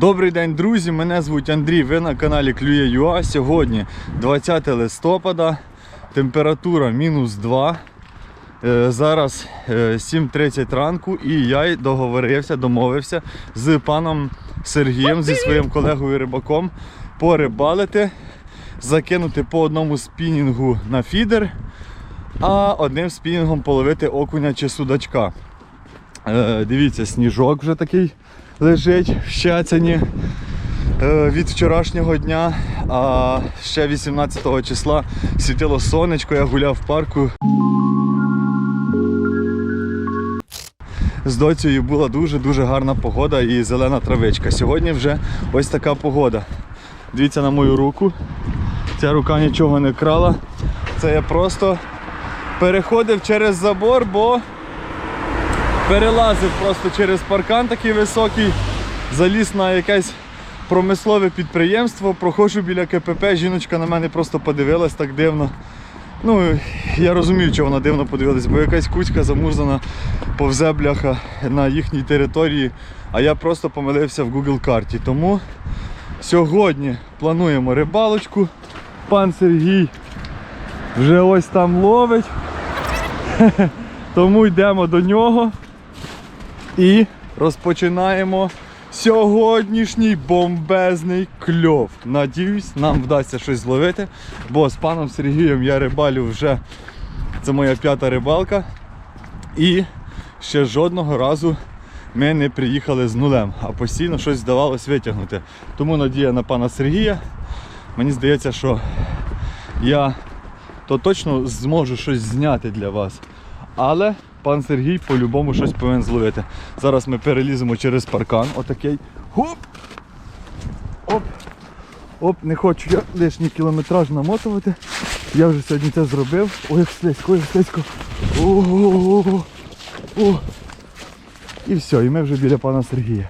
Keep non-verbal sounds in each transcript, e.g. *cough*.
Добрий день, друзі! Мене звуть Андрій. Ви на каналі Клює ЮА. Сьогодні 20 листопада, температура мінус 2. Е, Зараз е, 7.30 ранку і я договорився, домовився з паном Сергієм, зі своїм колегою рибаком порибалити, закинути по одному спінінгу на фідер, а одним спінінгом половити окуня чи судачка. Е, Дивіться, сніжок вже такий лежить в Щаціні е, від вчорашнього дня. А ще 18 числа світило сонечко, я гуляв в парку. З доцею була дуже-дуже гарна погода і зелена травичка. Сьогодні вже ось така погода. Дивіться на мою руку. Ця рука нічого не крала. Це я просто переходив через забор, бо перелазив просто через паркан такий високий, заліз на якесь промислове підприємство, проходжу біля КПП, жіночка на мене просто подивилась так дивно. Ну, я розумію, що вона дивно подивилась, бо якась кучка замурзана повзе бляха на їхній території, а я просто помилився в Google карті. Тому сьогодні плануємо рибалочку. Пан Сергій вже ось там ловить. *laughs* Тому йдемо до нього і розпочинаємо сьогоднішній бомбезний кльов. Надіюсь, нам вдасться щось зловити, бо з паном Сергієм я рибалю вже це моя п'ята рибалка. І ще жодного разу ми не приїхали з нулем, а постійно щось здавалось витягнути. Тому надія на пана Сергія. Мені здається, що я то точно зможу щось зняти для вас. Але пан Сергій по-любому щось повинен зловити. Зараз ми переліземо через паркан. Отакий. Хоп! Оп! Оп, не хочу я лишній кілометраж намотувати. Я вже сьогодні це зробив. Ой, як слизько, ой, як слизько. О-о-о-о. О. І все, і ми вже біля пана Сергія.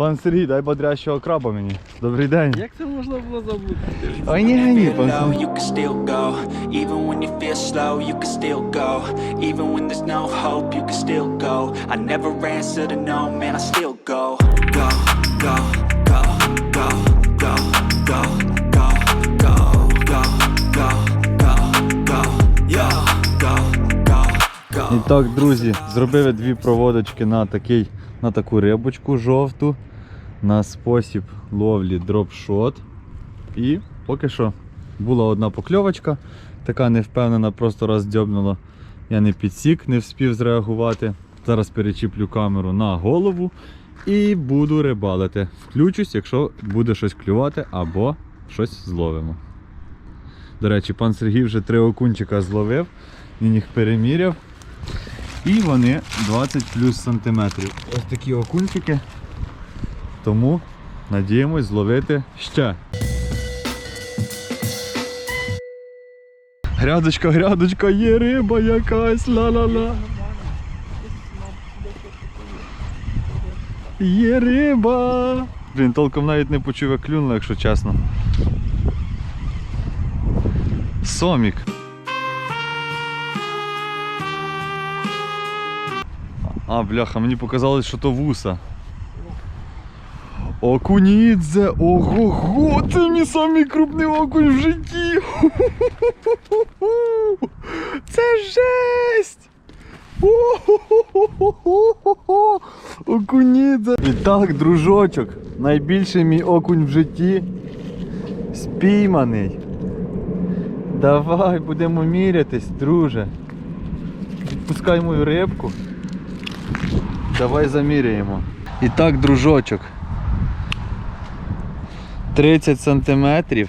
Пан Сергій, дай бодрящого краба мені. Добрий день. Як це можна було забути? Ой, ні, ні, пан Сергій. І так, друзі, зробили дві проводочки на такий, на таку рибочку жовту на спосіб ловлі дропшот. І поки що була одна покльовочка, така невпевнена, просто роздьобнула. Я не підсік, не вспів зреагувати. Зараз перечіплю камеру на голову і буду рибалити. Включусь, якщо буде щось клювати або щось зловимо. До речі, пан Сергій вже три окунчика зловив, він їх переміряв. І вони 20 плюс сантиметрів. Ось такі окунчики. Тому надіємось зловити ще. Грядочка, грядочка, є риба якась, ла-ла-ла. Є риба. Блін, толком навіть не почув, як клюнуло, якщо чесно. Сомік. А, бляха, мені показалось, що то вуса. Окунідзе, ого-го, це мій самий крупний окунь в житті. *laughs* Це жесть! *laughs* Окунідзе. І так, дружочок, найбільший мій окунь в житті спійманий. Давай будемо мірятись, друже. Відпускай мою рибку. Давай заміряємо. І так, дружочок. 30 сантиметрів.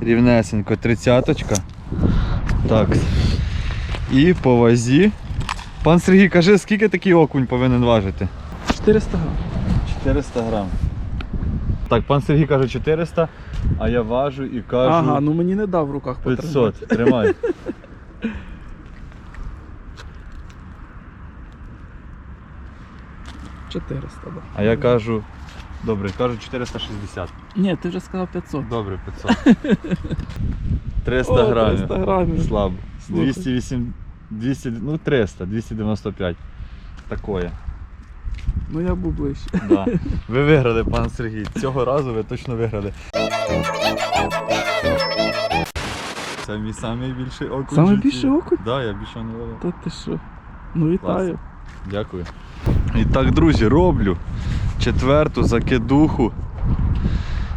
Рівнесенько, тридцяточка. Так. І по вазі. Пан Сергій, каже, скільки такий окунь повинен важити? 400 грам. 400 грам. Так, пан Сергій каже 400, а я важу і кажу Ага, ну мені не дав в руках 500. Тримай. потримати. 400, да. А я кажу. Добре, кажу 460. Ні, ти вже сказав 500. Добре, 500. 300 *laughs* О, грамів. 300 грамів. Слабо. 208, 200, ну 300, 295. Такое. Ну я був ближче. Да. *laughs* Ви виграли, пан Сергій. Цього разу ви точно виграли. Це мій найбільший окунь. в житті. більший окунь? Да, я більше не ловив. Та ти що? Ну вітаю. Дякую. І так, друзі, роблю четверту закидуху.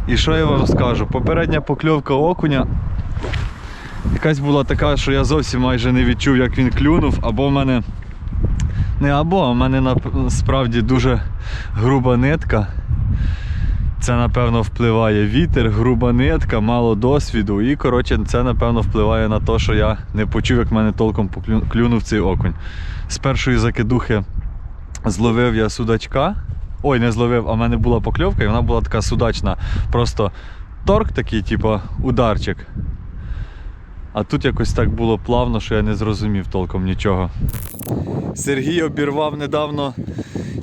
І що я вам скажу? Попередня покльовка окуня якась була така, що я зовсім майже не відчув, як він клюнув, або в мене. Не або, а в мене насправді дуже груба нитка. Це, напевно, впливає вітер, груба нитка, мало досвіду. І, коротше, це, напевно, впливає на те, що я не почув, як в мене толком клюнув цей окунь. З першої закидухи зловив я судачка. Ой, не зловив, а в мене була покльовка, і вона була така судачна. Просто торк такий, типу, ударчик. А тут якось так було плавно, що я не зрозумів толком нічого. Сергій обірвав недавно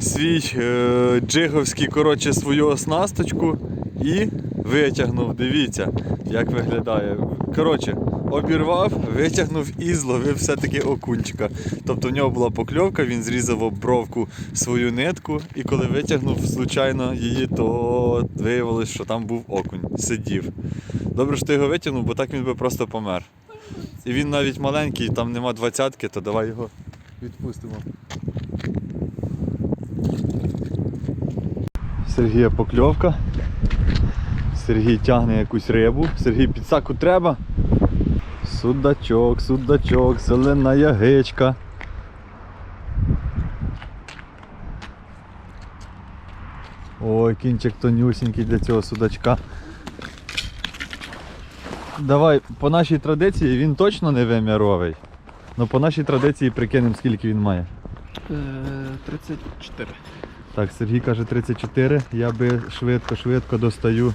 свій е, джиговський, коротше, свою оснасточку і витягнув. Дивіться, як виглядає. Коротше, обірвав, витягнув і зловив все-таки окунчика. Тобто в нього була покльовка, він зрізав об бровку свою нитку, і коли витягнув случайно її, то виявилось, що там був окунь, сидів. Добре, що ти його витягнув, бо так він би просто помер. І він навіть маленький, там нема двадцятки, то давай його відпустимо. Сергія покльовка. Сергій тягне якусь рибу. Сергій підсаку треба. Судачок, судачок, зелена ягичка. Ой, кінчик тонюсінький для цього судачка. Давай, по нашій традиції він точно не виміровий. Ну по нашій традиції прикинемо, скільки він має. Е, 34. Так, Сергій каже 34. Я би швидко-швидко достаю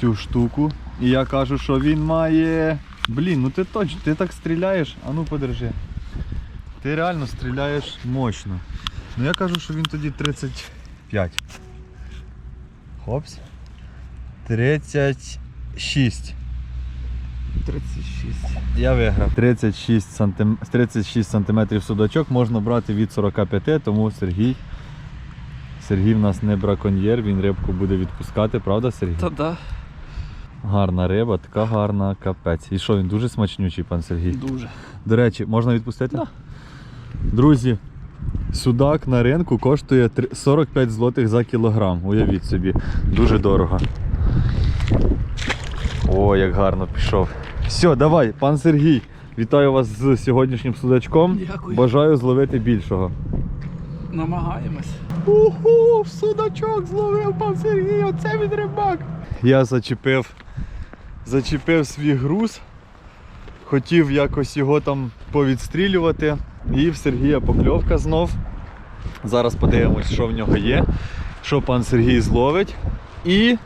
цю штуку. І я кажу, що він має. Блін, ну ти точно, ти так стріляєш, а ну подержи. Ти реально стріляєш мощно. Ну я кажу, що він тоді 35. Хопс. 36. 36. Я виграв. 36 сантим... 36 сантиметрів судачок можна брати від 45, тому Сергій. Сергій в нас не браконьєр, він рибку буде відпускати, правда, Сергій? Та да, Гарна риба, така гарна, капець. І що, він дуже смачнючий, пан Сергій. дуже. До речі, можна відпустити? Да. Друзі, судак на ринку коштує 45 злотих за кілограм. Уявіть собі, дуже дорого. О, як гарно пішов. Все, давай, пан Сергій, вітаю вас з сьогоднішнім судачком. Дякую. Бажаю зловити більшого. Намагаємось. Уху, судачок зловив пан Сергій, оце він рибак. Я зачепив, зачепив свій груз, хотів якось його там повідстрілювати. І в Сергія покльовка знов. Зараз подивимось, що в нього є, що пан Сергій зловить. І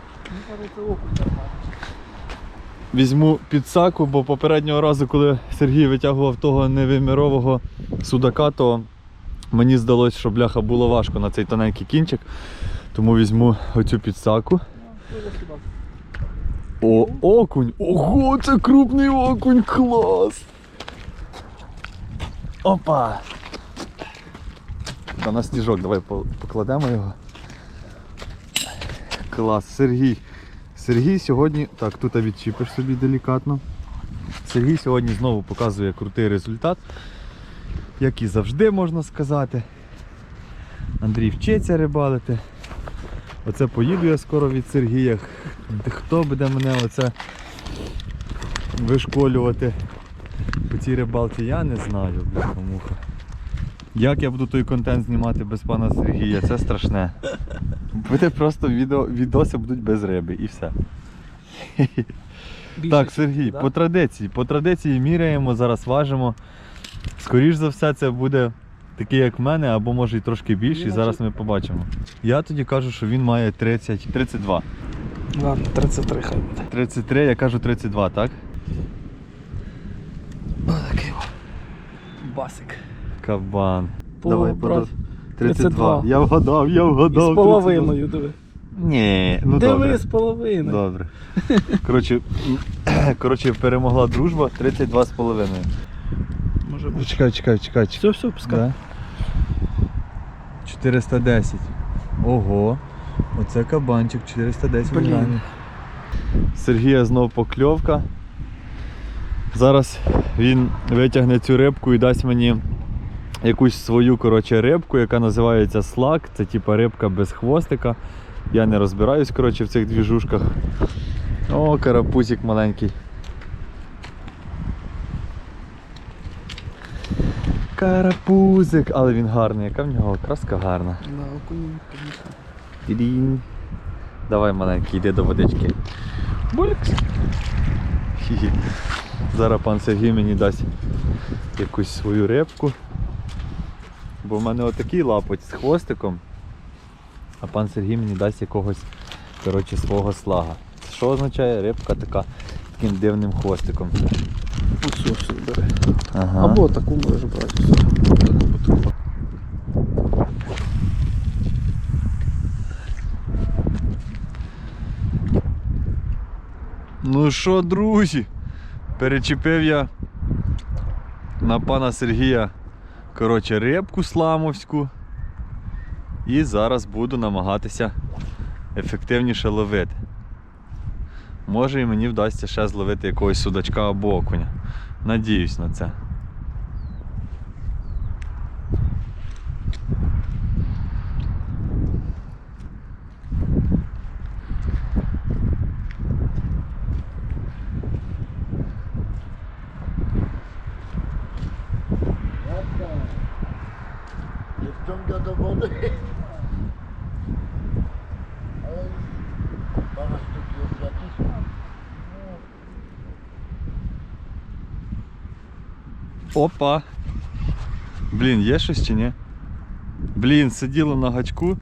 візьму підсаку, бо попереднього разу, коли Сергій витягував того невимірового судака, то Мені здалося, що бляха було важко на цей тоненький кінчик, тому візьму оцю підсаку. О, окунь! Ого, це крупний окунь! Клас! Опа! Та на стіжок, давай покладемо його. Клас, Сергій. Сергій сьогодні. Так, тут відчіпиш собі делікатно. Сергій сьогодні знову показує крутий результат як і завжди можна сказати. Андрій вчиться рибалити. Оце поїду я скоро від Сергія. Хто буде мене оце вишколювати по цій рибалці, я не знаю, бляха-муха. Як я буду той контент знімати без пана Сергія, це страшне. Буде просто відео, відоси будуть без риби і все. Так, Сергій, да? по традиції, по традиції міряємо, зараз важимо. Скоріш за все, це буде такий, як в мене, або може і трошки більший. Іначе- Зараз ми побачимо. Я тоді кажу, що він має 30, 32. Ладно, 33 хай буде. 33, я кажу 32, так? Отакий. Басик. Кабан. По- Давай, брат, подав. 32. 32. Я вгадав, я І вгадав. з половиною, диви. Ні, ну диви добре. з половиною. Добре. Коротше, *clears throat* коротше, перемогла дружба 32 з половиною. Може бути. Чекай, чекай, чекай. Все, все, пускай. Да. 410. Ого. Оце кабанчик 410 Блін. грамів. Сергія знов покльовка. Зараз він витягне цю рибку і дасть мені якусь свою коротше, рибку, яка називається слак. Це типа рибка без хвостика. Я не розбираюсь коротше, в цих двіжушках. О, карапузик маленький. Карапузик, але він гарний, яка в нього краска гарна. На окуні, звісно. Тідінь. Давай маленький, йди до водички. Булькс. Зараз пан Сергій мені дасть якусь свою рибку. Бо в мене отакий лапоть з хвостиком. А пан Сергій мені дасть якогось коротше, свого слага. Що означає рибка така таким дивним хвостиком? Все бери. Ага. Або таку можеш брати. Ну що, друзі, перечепив я на пана Сергія коротше, рибку сламовську. І зараз буду намагатися ефективніше ловити. Може і мені вдасться ще зловити якогось судачка або окуня. Надіюсь на це. Опа! Блін, є щось чи ні? Блін, сиділо на гачку.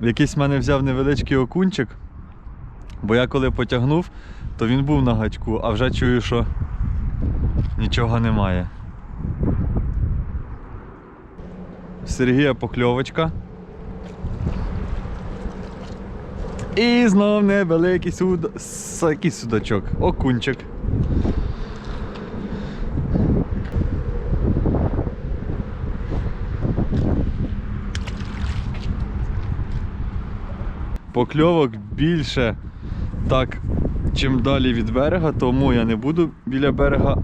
Якийсь в мене взяв невеличкий окунчик, бо я коли потягнув, то він був на гачку, а вже чую, що нічого немає. Сергія покльовочка. І знов невеликий суд... судачок. Окунчик. Покльовок більше так, чим далі від берега, тому я не буду біля берега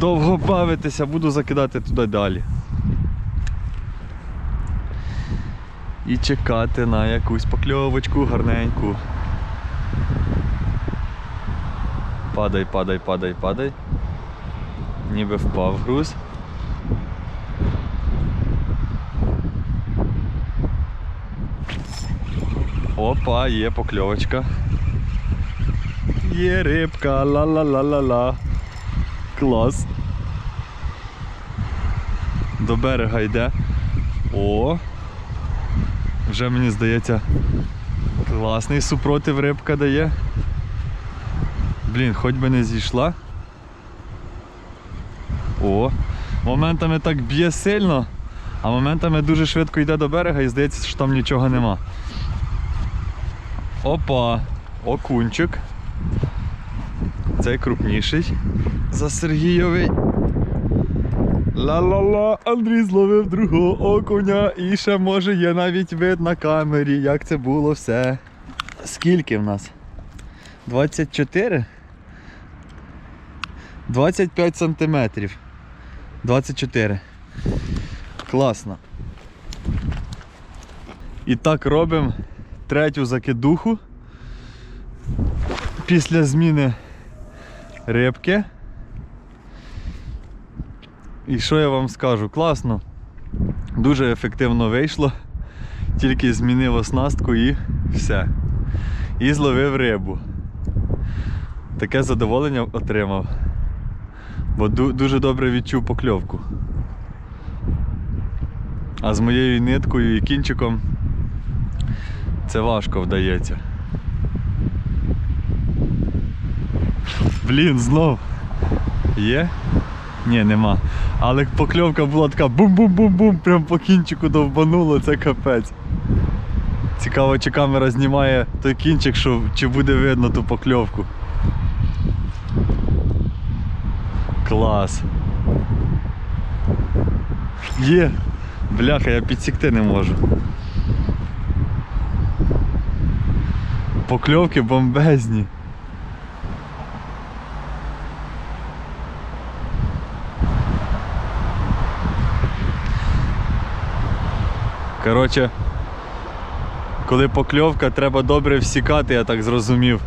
довго бавитися, буду закидати туди далі. І чекати на якусь покльовочку гарненьку. Падай, падай, падай, падай. Ніби впав груз. Опа, є покльовочка. Є рибка, ла-ла-ла-ла-ла. Клас. До берега йде. О! Вже мені здається, класний супротив рибка дає. Блін, хоч би не зійшла. О! Моментами так б'є сильно, а моментами дуже швидко йде до берега і здається, що там нічого нема. Опа, окунчик. Цей крупніший за Сергійовий. Ла-ла-ла, Андрій зловив другого окуня і ще може є навіть вид на камері, як це було все. Скільки в нас? 24? 25 сантиметрів. 24. Класно. І так робимо третю закидуху після зміни рибки. І що я вам скажу? Класно, дуже ефективно вийшло, тільки змінив оснастку і все. І зловив рибу. Таке задоволення отримав, бо дуже добре відчув покльовку. А з моєю ниткою і кінчиком це важко вдається. Блін, знов. Є? Ні, нема. Але покльовка була така бум-бум-бум-бум, прям по кінчику довбануло, це капець. Цікаво, чи камера знімає той кінчик, що, чи буде видно ту покльовку. Клас. Є. Бляха, я підсікти не можу. Покльовки бомбезні. Коротше, коли покльовка, треба добре всікати, я так зрозумів.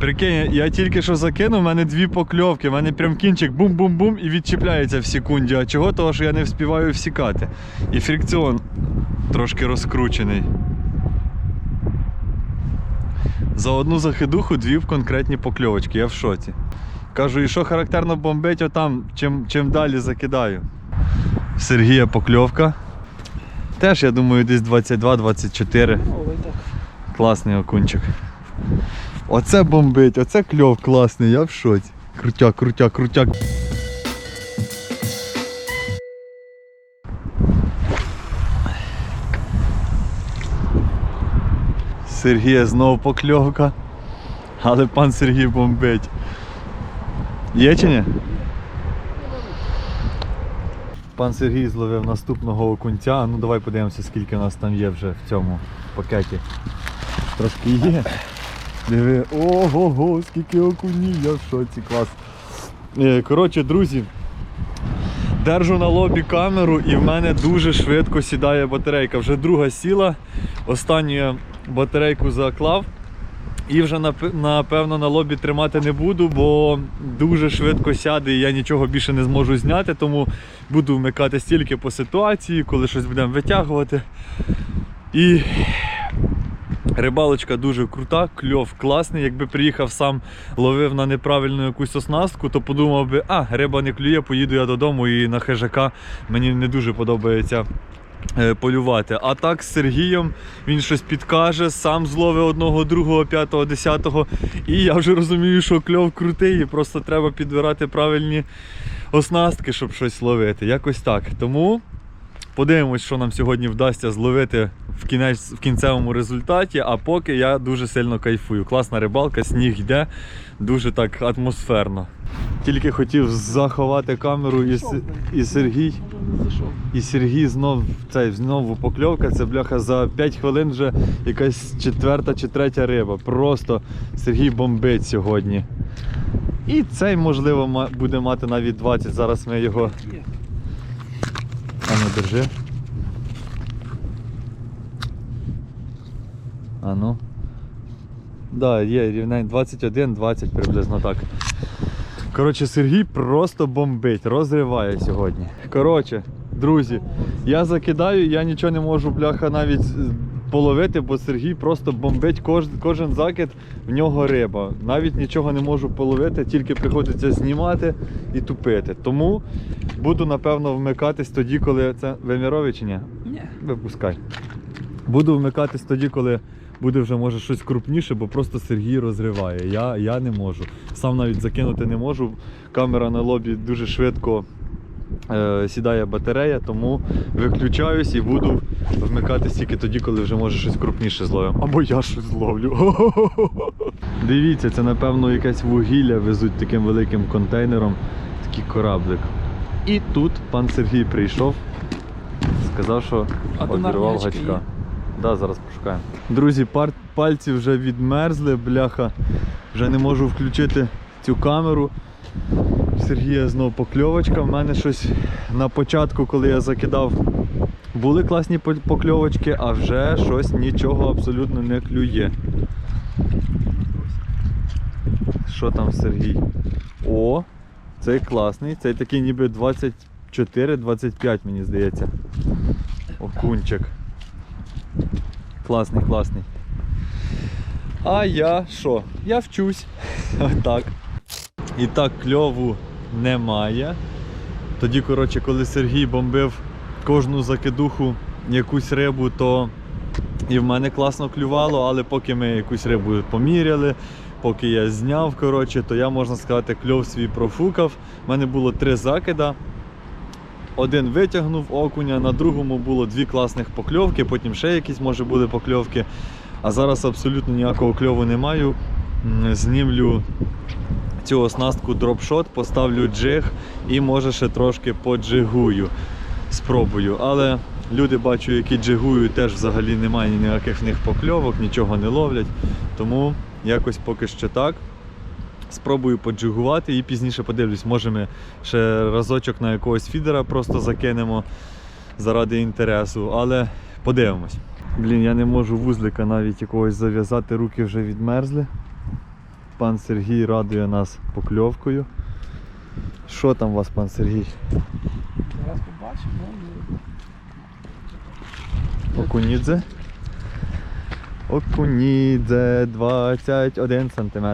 Прикинь, я тільки що закинув, у мене дві покльовки, у мене прям кінчик бум-бум-бум і відчіпляється в секунді. А чого? Того, що я не вспіваю всікати. І фрикціон трошки розкручений. За одну захидуху дві конкретні покльовочки, я в шоці. Кажу, і що характерно бомбить отам, чим, чим далі закидаю. Сергія покльовка. Теж, я думаю, десь 22-24. Так. Класний окунчик. Оце бомбить, оце кльов класний, я в шоці. Крутяк, крутяк, крутяк. Сергія знов покльовка. Але пан Сергій бомбить. Є чи ні? Пан Сергій зловив наступного окунця. Ну давай подивимося, скільки у нас там є вже в цьому пакеті. Трошки є. Диви, ого, скільки окунів, я в шоці, клас. Е, Коротше, друзі, держу на лобі камеру і в мене дуже швидко сідає батарейка. Вже друга сіла, останню я батарейку заклав. І вже напевно на лобі тримати не буду, бо дуже швидко сяде і я нічого більше не зможу зняти, тому буду вмикати стільки по ситуації, коли щось будемо витягувати. І Рибалочка дуже крута, кльов класний. Якби приїхав сам, ловив на неправильну якусь оснастку, то подумав би, а, риба не клює, поїду я додому і на хижака мені не дуже подобається. Е, Полювати. А так з Сергієм він щось підкаже, сам зловить одного, другого, п'ятого, десятого. І я вже розумію, що кльов крутий, і просто треба підбирати правильні оснастки, щоб щось ловити. Якось так. Тому Подивимось, що нам сьогодні вдасться зловити в, кінець, в кінцевому результаті. А поки я дуже сильно кайфую. Класна рибалка, сніг йде, дуже так атмосферно. Тільки хотів заховати камеру і, і Сергій. І Сергій знов цей знову покльовка. Це бляха за 5 хвилин вже якась четверта чи третя риба. Просто Сергій бомбить сьогодні. І цей, можливо, буде мати навіть 20. Зараз ми його. А ну держи. А ну. Да, є рівнень 21-20 приблизно так. Коротше, Сергій просто бомбить, розриває сьогодні. Коротше, друзі, я закидаю, я нічого не можу, бляха, навіть половити, бо Сергій просто бомбить кож, кожен закид, в нього риба. Навіть нічого не можу половити, тільки приходиться знімати і тупити. Тому буду, напевно, вмикатись тоді, коли це вимірові чи ні? Ні. Випускай. Буду вмикатись тоді, коли буде вже може щось крупніше, бо просто Сергій розриває. Я, я не можу. Сам навіть закинути не можу. Камера на лобі дуже швидко сідає батарея, тому виключаюсь і буду вмикатись тільки тоді, коли вже може щось крупніше зловимо. Або я щось зловлю. *laughs* Дивіться, це напевно якесь вугілля везуть таким великим контейнером, такий кораблик. І тут пан Сергій прийшов, сказав, що обірвав гачка. Да, зараз пошукаємо. Друзі, пар- пальці вже відмерзли, бляха. Вже не можу включити цю камеру. Сергія знов покльовочка. В мене щось на початку, коли я закидав, були класні покльовочки, а вже щось нічого абсолютно не клює. Що там Сергій? О, цей класний, цей такий ніби 24-25, мені здається. Окунчик. Класний, класний. А я що? Я вчусь. *laughs* Отак. І так кльову немає. Тоді, коротше, коли Сергій бомбив кожну закидуху якусь рибу, то і в мене класно клювало, але поки ми якусь рибу поміряли, поки я зняв, коротше, то я, можна сказати, кльов свій профукав. У мене було три закида. Один витягнув окуня, на другому було дві класних покльовки, потім ще якісь може були покльовки. А зараз абсолютно ніякого кльову не маю. Знімлю цю оснастку дропшот, поставлю джиг і може ще трошки поджигую. спробую. Але люди бачу, які джигують, теж взагалі немає ніяких в них покльовок, нічого не ловлять. Тому якось поки що так. Спробую поджигувати і пізніше подивлюсь, може ми ще разочок на якогось фідера просто закинемо заради інтересу, але подивимось. Блін, я не можу вузлика навіть якогось зав'язати, руки вже відмерзли. Пан Сергій радує нас покльовкою. Що там у вас, пан Сергій? Зараз побачимо. ну, Окунідзе? Окунідзе 21 см.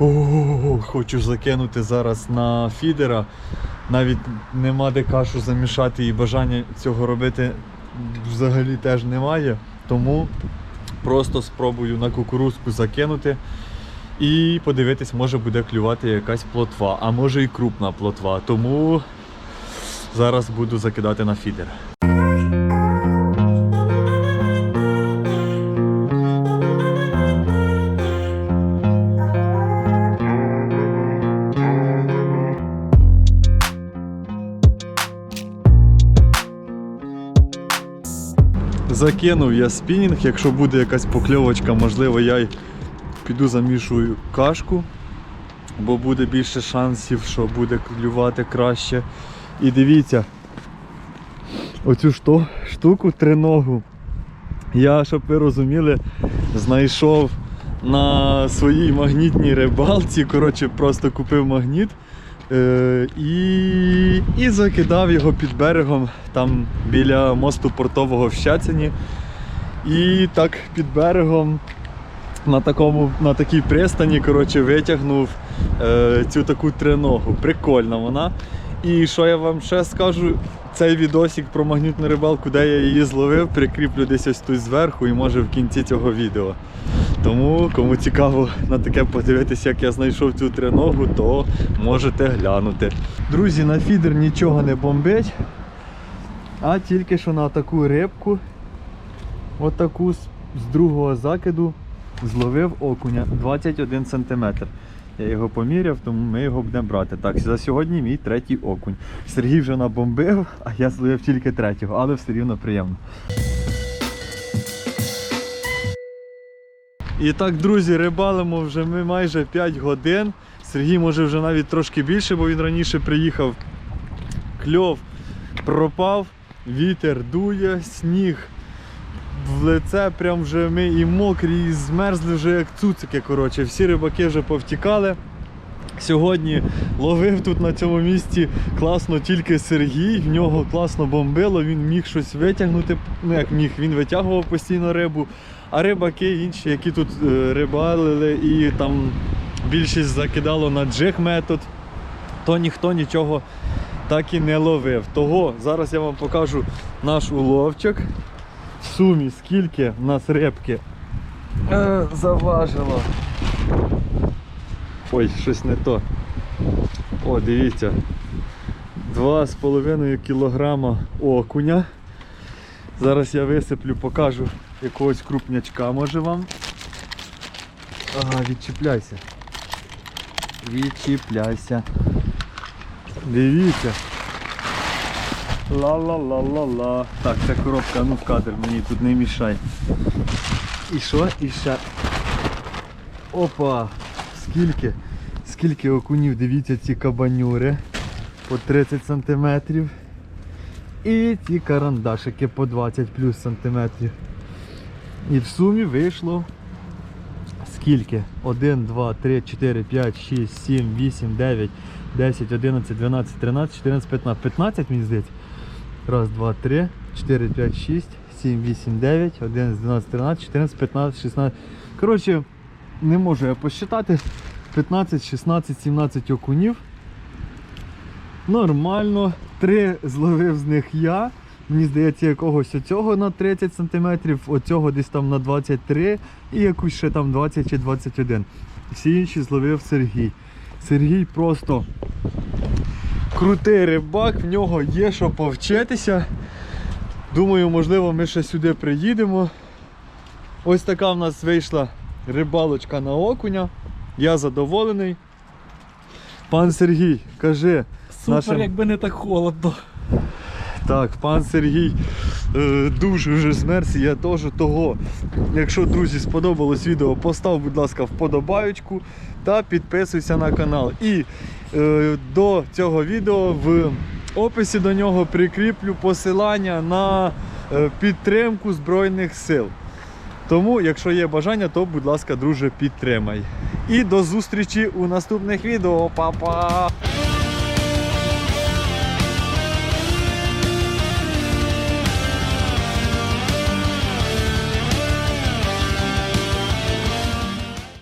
О, хочу закинути зараз на фідера. Навіть нема де кашу замішати і бажання цього робити взагалі теж немає. Тому просто спробую на кукурузку закинути і подивитись, може буде клювати якась плотва, а може і крупна плотва. Тому зараз буду закидати на фідер. Закинув я спінінг, якщо буде якась покльовочка, можливо, я й піду замішую кашку, бо буде більше шансів, що буде клювати краще. І дивіться, оцю шту- штуку триногу. Я, щоб ви розуміли, знайшов на своїй магнітній рибалці. Коротше, просто купив магніт. Е, і, і закидав його під берегом там біля мосту портового в Щаціні. І так під берегом на, такому, на такій пристані коротше, витягнув е, цю таку триногу. Прикольна вона. І що я вам ще скажу, цей відосик про магнітну рибалку, де я її зловив, прикріплю десь ось тут зверху і може в кінці цього відео. Тому, кому цікаво на таке подивитися, як я знайшов цю триногу, то можете глянути. Друзі, на фідер нічого не бомбить, а тільки що на таку рибку, отаку з, другого закиду, зловив окуня 21 см. Я його поміряв, тому ми його будемо брати. Так, за сьогодні мій третій окунь. Сергій вже набомбив, а я зловив тільки третього, але все рівно приємно. І так, друзі, рибалимо вже ми майже 5 годин. Сергій може вже навіть трошки більше, бо він раніше приїхав. Кльов пропав, вітер дує, сніг в лице, прям вже ми і мокрі, і змерзли вже як цуцики. Коротше. Всі рибаки вже повтікали. Сьогодні ловив тут на цьому місці класно тільки Сергій, в нього класно бомбило, він міг щось витягнути. Ну як міг, він витягував постійно рибу. А рибаки інші, які тут е, рибалили і там більшість закидало на джиг метод, то ніхто нічого так і не ловив. Того зараз я вам покажу наш уловчик. В сумі скільки в нас рибки е, заважило. Ой, щось не то. О, дивіться. 2,5 кілограма окуня. Зараз я висиплю, покажу якогось крупнячка може вам. Ага, відчіпляйся. Відчіпляйся. Дивіться. Ла-ла-ла-ла-ла. Так, ця коробка, ну в кадр, мені тут не мішай. І що? І ще. Опа! Скільки? Скільки окунів, дивіться ці кабанюри по 30 сантиметрів. І ці карандашики по 20 плюс сантиметрів. І в сумі вийшло скільки? 1, 2, 3, 4, 5, 6, 7, 8, 9, 10, 11, 12, 13, 14, 15. 15 мені здається. Раз, два, три, 4, 5, 6, 7, 8, 9, 11, 12, 13, 14, 15, 16. Коротше, не можу я посчитати. 15, 16, 17 окунів. Нормально. Три зловив з них я. Мені здається, якогось оцього на 30 см, оцього десь там на 23 і якусь ще там 20 чи 21. Всі інші зловив Сергій. Сергій просто крутий рибак, в нього є що повчитися. Думаю, можливо, ми ще сюди приїдемо. Ось така в нас вийшла рибалочка на окуня. Я задоволений. Пан Сергій, кажи Супер, Нашим- якби не так холодно. Так, пан Сергій дуже вже змерз, я теж того. Якщо, друзі, сподобалось відео, постав, будь ласка, вподобаючку та підписуйся на канал. І е, до цього відео в описі до нього прикріплю посилання на е, підтримку Збройних сил. Тому, якщо є бажання, то, будь ласка, друже, підтримай. І до зустрічі у наступних відео. Па-па!